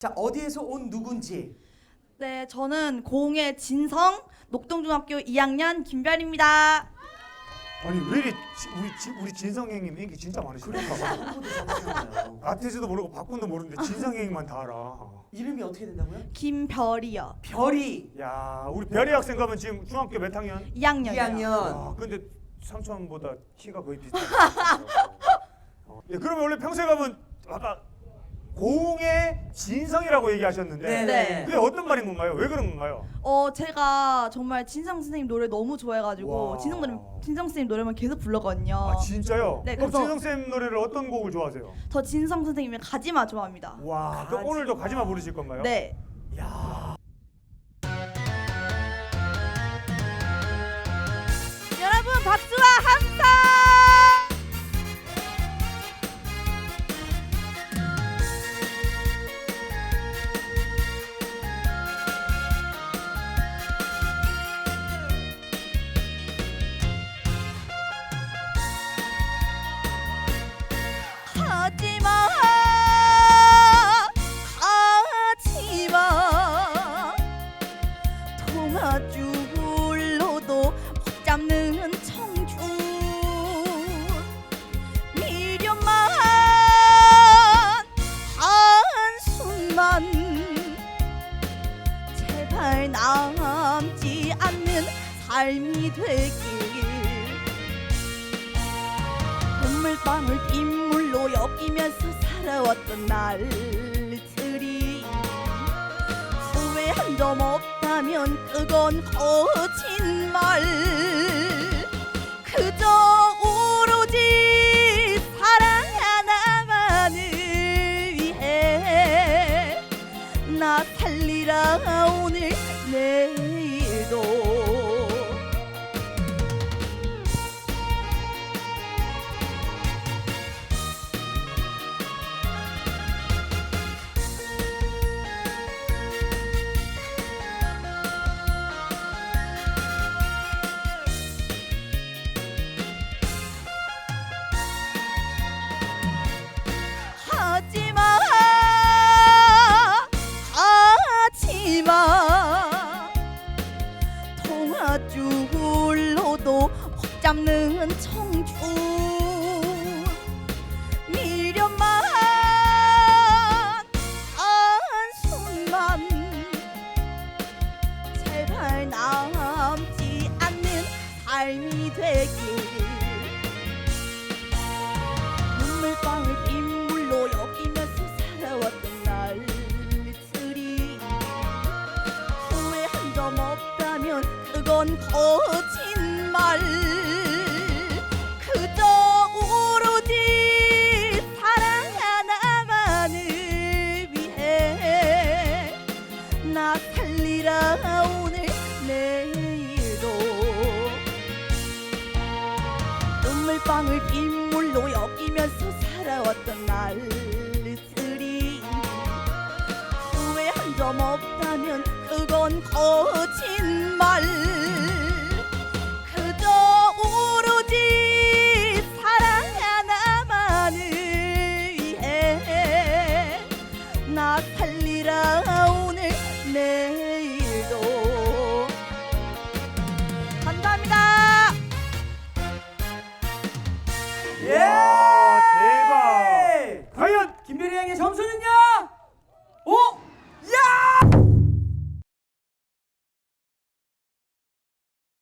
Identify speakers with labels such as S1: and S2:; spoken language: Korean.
S1: 자 어디에서 온 누군지
S2: 네, 저는 공의 진성 녹동중학교 2학년 김별입니다.
S3: 아니 왜 이리 지- 우리 지- 우리 진성 형님 인기 진짜 많으시니까
S1: 잘하잖아요.
S3: 아티즈도 모르고 박군도 모르는데 진성 형님만 다 알아.
S1: 이름이 어떻게 된다고요?
S2: 김별이요.
S1: 별이
S3: 야 우리 별이 학생 가면 지금 중학교 몇 학년?
S2: 2학년이요.
S1: 2학년.
S3: 아 근데 삼촌보다 키가 거의 비슷해. 어, 네, 그러면 원래 평소에 가면 아까 고웅의 진성이라고 얘기하셨는데
S1: 네네.
S3: 그게 어떤 말인 건가요? 왜 그런 건가요?
S2: 어, 제가 정말 진성 선생님 노래 너무 좋아해가지고
S3: 와.
S2: 진성 노래 진성 선생님 노래만 계속 불렀거든요.
S3: 아 진짜요?
S2: 네,
S3: 그럼
S2: 그래서-
S3: 진성 쌤 노래를 어떤 곡을 좋아하세요?
S2: 저 진성 선생님의 가지마 좋아합니다.
S3: 와, 그럼
S1: 가지마.
S3: 오늘도 가지마 부르실 건가요?
S2: 네.
S3: 야,
S2: 여러분 박수와 함성! 하지마. 하지마. 통화줄로도 못 잡는 청춘. 미련만 한순간 제발 남지 않는 삶이 되길. 눈물방울 빗 엮이면서 살아왔던 날들이 후회 한 점 없다면 그건 거짓말. 그저 통화줄로도 못 잡는 청춘 미련만 한순간 제발 남지 않는 삶이 되길 그건 거짓말 점 없다면 그건 거짓말. 그저 오로지 사랑 하나만을 위해 나 살리라 오늘 내일도. 감사합니다.
S1: 예!
S3: 와, 대박. 과연
S1: 김별이 양의 점수는요